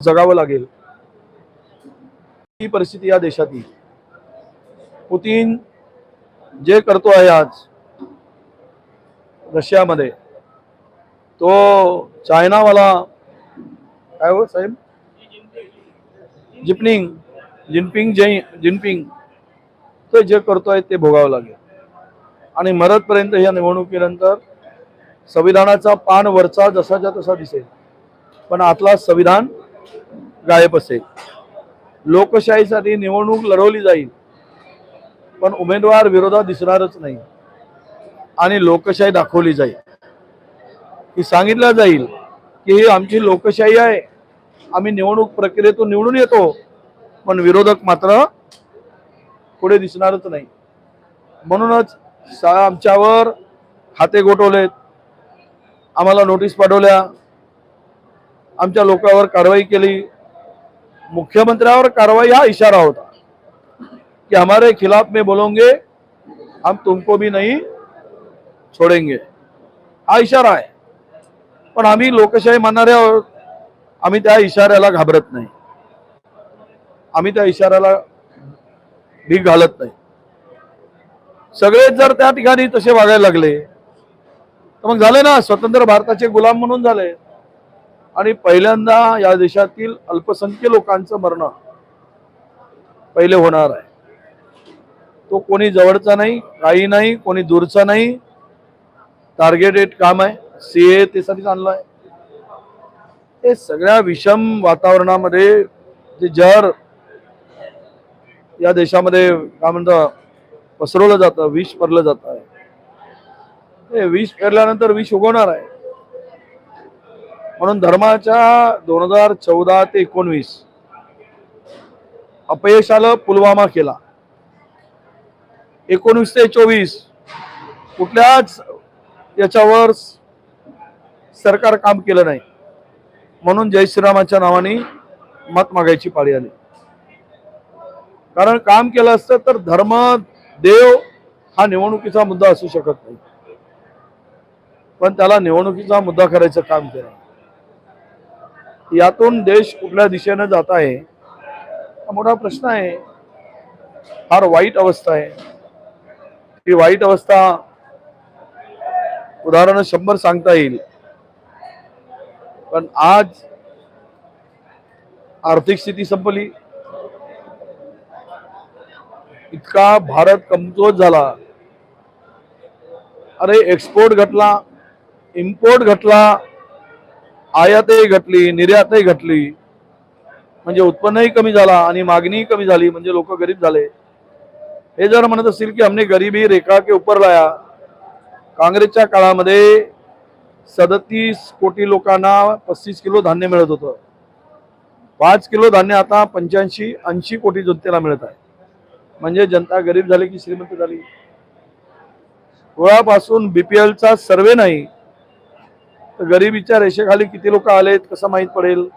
जगावं लागेल. ही परिस्थिती या देशातील पुतीन जे करतो आहे आज रशियामध्ये तो चायनावाला काय हो साहेब? जिपनिंग जिनपिंग जै जिनपिंग तो जे करतोय ते भोगावं लागेल. आणि मरतपर्यंत या निवडणुकीनंतर संविधानाचा पान वरचा जसाच्या तसा दिसेल. पण आतला संविधान गायब असेल. लोकशाहीसाठी निवडणूक लढवली जाईल. पण उमेदवार विरोधात दिसणारच नाही. आणि लोकशाही दाखवली जाईल. ही सांगितलं जाईल की ही आमची लोकशाही आहे. आम्ही निवडणूक प्रक्रियेतून निवडून येतो. पण विरोधक मात्र पुढे दिसणारच नाही. म्हणूनच आमच्यावर खाते गोठवलेत. आम्हाला नोटीस पाठवल्या. आमच्या लोकांवर कारवाई केली. मुख्यमंत्र्यावर कारवाई हा इशारा होता. कि हमारे खिलाफ में बोलोगे हम तुमको भी नहीं छोडेंगे. हा इशारा आहे. पण आम्ही लोकशाही मानणारे आहोत. आम्ही त्या इशाऱ्याला घाबरत नाही. आम्ही त्या इशाऱ्याला भीक घालत नाही. सगळेच जर त्या ठिकाणी तसे वागायला लागले तर मग झाले ना स्वतंत्र भारताचे गुलाम म्हणून झाले. आणि पहिल्यांदा या देशातील अल्पसंख्य लोकांचं मरण पहिले होणार आहे. तो कोणी जवळचा नाही काही नाही कोणी दूरचा नाही. टार्गेटेड काम आहे. सीए त्यासाठीच आणलं आहे. हे सगळ्या विषम वातावरणामध्ये जे जहर या देशामध्ये काय म्हणतं पसरवलं जातं विष पडलं जात आहे. हे विष पेरल्यानंतर विष उगवणार आहे. म्हणून धर्माच्या दोन हजार चौदा ते एकोणवीस अपयशाला पुलवामा केला. एकोणवीस ते चोवीस कुठल्याच याच्यावर सरकार काम केलं नाही. म्हणून जय श्रीरामाच्या नावाने मत मागायची पाळी आली. कारण काम केलं असतं तर धर्म देव हा निवडणुकीचा मुद्दा असू शकत नाही. पण त्याला निवडणुकीचा मुद्दा करायचं काम केलं. यातून देश कुठल्या दिशेनं जात आहे? हा मोठा प्रश्न आहे. फार वाईट अवस्था आहे. ही वाईट अवस्था उदाहरण शंभर सांगता येईल. पण आज आर्थिक स्थिती संपली. इतका भारत कमजोर झाला. अरे एक्सपोर्ट घटला इम्पोर्ट घटला. आयातही घटली निर्यातही घटली. म्हणजे उत्पन्नही कमी झाला आणि मागणीही कमी झाली म्हणजे लोक गरीब झाले. हे जर म्हणत असतील की हमने गरीबी रेखा के ऊपर लाया काँग्रेसच्या काळामध्ये सदतीस कोटी लोकांना पस्तीस किलो धान्य मिळत होतं. पाच किलो धान्य आता पंच्याऐंशी ऐंशी कोटी जनतेला मिळत आहे. म्हणजे जनता गरीब झाली की श्रीमंत झाली? सोळापासून बीपीएलचा सर्वे नाही गरिबीच्या रेषेखाली किती लोक आलेत कसं माहीत पडेल?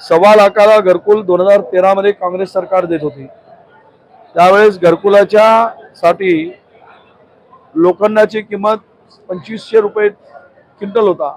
सव्वा लाखाला घरकुल दोन हजार तेरामध्ये काँग्रेस सरकार देत होती. त्यावेळेस घरकुलाच्या साठी लोखंडाची किंमत पंचवीसशे रुपये क्विंटल होता.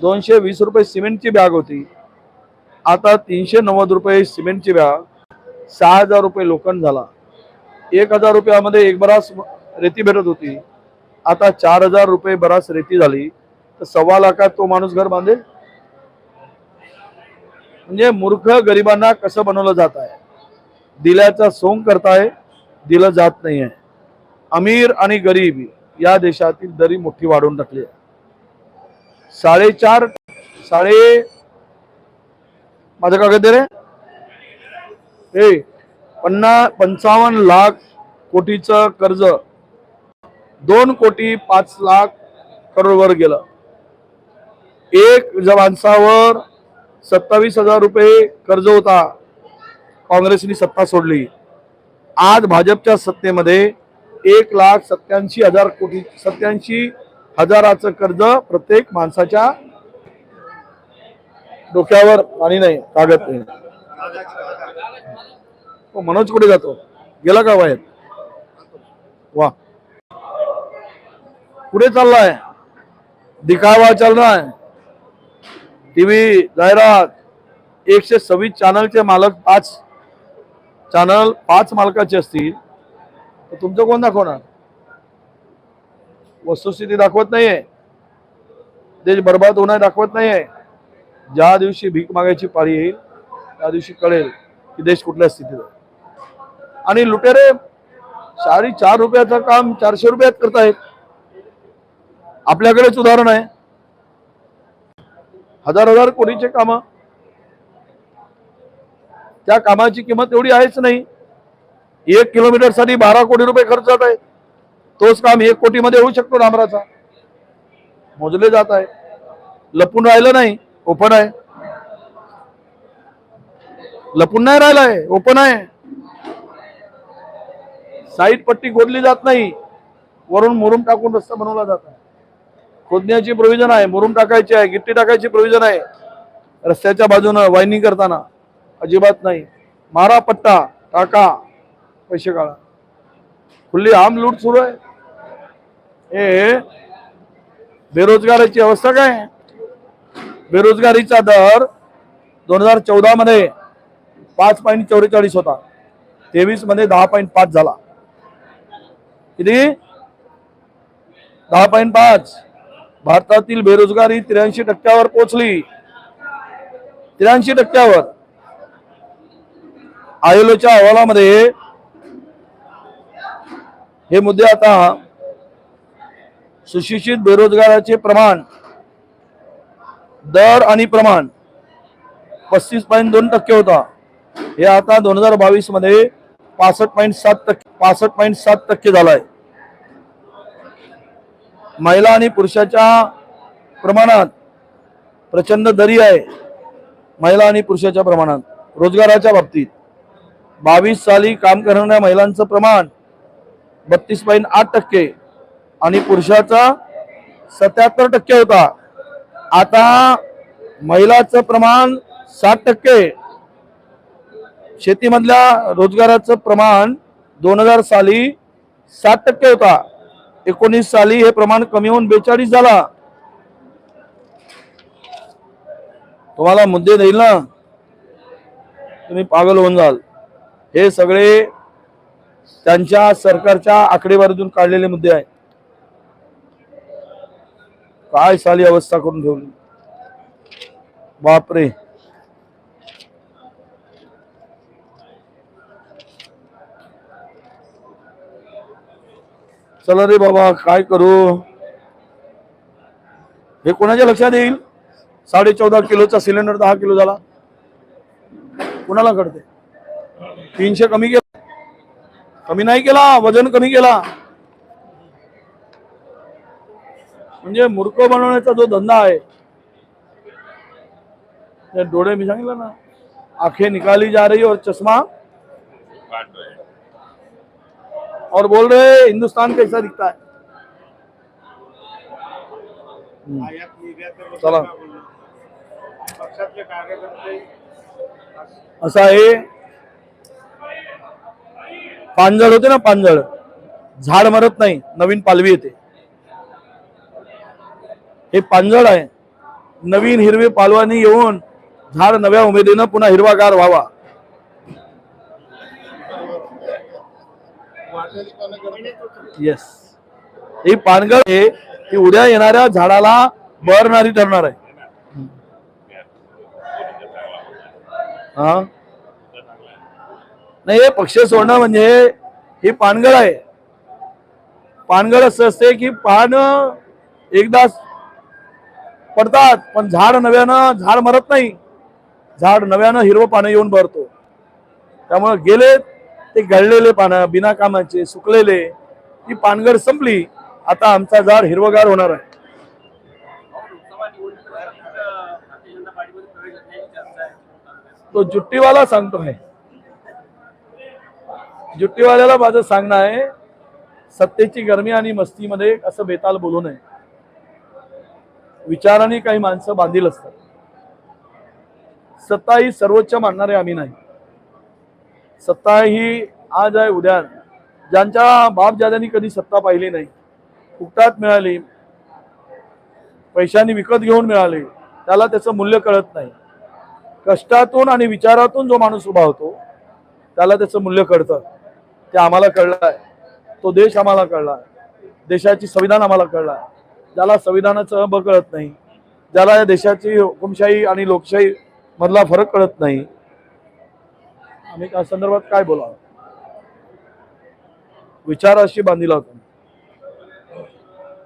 दोनशे वीस रुपये सिमेंटची बॅग होती. आता तीनशे नव्वद रुपये सिमेंटची बॅग सहा हजार रुपये लोखंड झाला. एक हजार रुपयामध्ये एक बराच रेती भेटत होती. आता चार हजार रुपये बराच रेती झाली. तर सव्वा लाखात तो माणूस घर बांधेल? म्हणजे मूर्ख गरिबांना कसं बनवलं जात आहे? दिल्याचा सोंग करताय दिलं जात नाही आहे अमीर आणि गरीब या देशातील दरी मोठी वाढवून टाकली आहे. साडेचार साडे माझं कागद दे रे. हे पन्ना पंचावन्न लाख कोटीचं कर्ज. दोन कोटी पाच लाख करोडवर गेलं. एक माणसावर सत्तावीस हजार रुपये कर्ज होता काँग्रेसनी सत्ता सोडली. आज भाजपच्या सत्तेमध्ये एक लाख सत्याऐंशी हजार कोटी सत्याऐंशी हजाराचं कर्ज प्रत्येक माणसाच्या डोक्यावर पाणी नाही कागद नाही. हो, मनोज कुठे जातो? गेला का बाहेर? वा. पुढे चाललाय? दिखावा चालणार रहा टीव्ही जाहिरात एकशे सव्वीस चॅनलचे मालक पाच चॅनल पाच मालकाचे असतील. तर तुमचं कोण दाखवणार? वस्तुस्थिती दाखवत नाहीये. देश बर्बाद होणार दाखवत नाहीये. ज्या दिवशी भीक मागायची पाळी येईल त्या दिवशी कळेल की देश कुठल्या स्थितीत आहे. आणि लुटेरे साडी चार रुपयाचं काम चारशे रुपयात करतायत. आपल्याकडेच उदाहरण आहे. हजार हजार कोटीचे काम. त्या कामाची किंमत एवढी आहेच नाही. एक किलोमीटरसाठी बारा कोटी रुपये खर्च जात आहे. तोच काम एक कोटी मध्ये होऊ शकतो डांबराचा मोजले जात आहे. लपून राहिलं नाही ओपन आहे. लपून नाही राहिलाय ओपन आहे. साईड पट्टी गोदली जात नाही. वरून मुरुम टाकून रस्ता बनवला जात आहे. खोदण्याची प्रोव्हिजन आहे मुरुम टाकायची आहे गिट्टी टाकायची प्रोव्हिजन आहे. रस्त्याच्या बाजूनं वायनिंग करताना अजिबात नाही. मारा पट्टा टाका पैसे काढा. खुल्ली आम लूट सुरू आहे. हे बेरोजगाराची अवस्था काय? बेरोजगारीचा दर दोन हजार चौदा मध्ये पाच पॉईंट चौवेचाळीस होता. तेवीसमध्ये दहा पॉईंट पाच झाला. किती? दहा पॉईंट पाच. भारतातील बेरोजगारी त्र्याऐंशी टक्क्यावर पोहोचली त्र्याऐंशी टक्क्यावर. आयोलोच्या अहवालामध्ये हे मुद्दे आता सुशिक्षित बेरोजगाराचे प्रमाण दर आणि प्रमाण पस्तीस पॉईंट दोन टक्के होता. हे आता दोन हजार बावीसमध्ये पासष्ट पॉईंट सात टक्के पासष्ट पॉईंट सात टक्के झालाय. महिला आणि पुरुषाच्या प्रमाणात प्रचंड दरी आहे. महिला आणि पुरुषाच्या प्रमाणात. रोजगाराच्या बाबतीत. बावीस साली काम करणाऱ्या महिलांचं प्रमाण बत्तीस पॉईंट आठ टक्के आणि पुरुषाचा सत्याहत्तर टक्के होता. आता महिलाचं प्रमाण साठ टक्के. शेतीमधल्या रोजगाराचं प्रमाण दोन हजार साली सात टक्के होता. एकोणीस साली हे प्रमाण कमी होऊन बेचाळीस झाला. तुम्हाला मुद्दे देईल ना? तुम्ही पागल होऊन जाल. हे सगळे त्यांच्या सरकारच्या आकडेवारीतून काढलेले मुद्दे आहेत. काय साली अवस्था करून ठेवली? बापरे. चला रे बाबा काय करू? हे कोणाच्या लक्षात येईल? साडे चौदा किलोचा सिलेंडर दहा किलो झाला. कुणाला कळते तीनशे कमी केला. कमी नाही केला वजन कमी केला. म्हणजे मूर्ख बनवण्याचा जो धंदा आहे ते डोळे मी सांगितलं ना आखे निकाली जा रही हो और चश्मा. और बोल रहे हिंदुस्तान कैसा दिखता है? चला। असं आहे पानझड होते ना पानझड झाड मरत नाही नवीन पालवी येते. हे पानझड आहे. नवीन हिरवी पालवानी येऊन झाड नव्या उमेदीनं पुन्हा हिरवागार व्हावा. येस ही पानगळ आहे ती उद्या येणाऱ्या झाडाला मरणारी ठरणार आहे. हा? नाही हे पक्ष सोडणं म्हणजे ही पानगळ आहे. पानगळ असं असते की पान एकदा पडतात पण झाड नव्यानं झाड मरत नाही. झाड नव्यानं हिरवं पानं येऊन भरतो. त्यामुळे गेले ते गळलेले पानं बिनाकामाचे सुकलेले ही पानगड संपली आता आमचा झाड हिरवगार होणार आहे. तो जुट्टीवाला सांगतोय जुट्टीवाल्याला माझं सांगणं आहे सत्तेची गरमी आणि मस्तीमध्ये असं बेताल बोलू नये. विचाराने काही माणसं बांधील असतात. सत्ता ही सर्वोच्च मानणारे आम्ही नाही. सत्ता ही आज आहे उद्या ज्यांच्या बापजाद्यांनी कधी सत्ता पाहिली नाही फुकटात मिळाली पैशांनी विकत घेऊन मिळाली त्याला त्याचं मूल्य कळत नाही. कष्टातून आणि विचारातून जो माणूस उभा होतो त्याला त्याचं मूल्य कळतं. ते आम्हाला कळलं आहे तो देश आम्हाला कळला आहे देशाची संविधान आम्हाला कळलं आहे ज्याला संविधानाचं ब कळत नाही ज्याला या देशाची हुकुमशाही आणि लोकशाही मधला फरक कळत नाही आम्ही त्या संदर्भात काय बोलावं? विचाराशी बांधिला होता.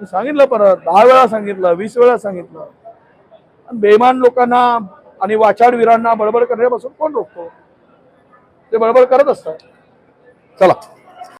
मी सांगितलं परत दहा वेळा सांगितलं वीस वेळा सांगितलं. बेमान लोकांना आणि वाचाडवीरांना बडबड करण्यापासून कोण रोखतो? ते बडबड करत असतात. चला.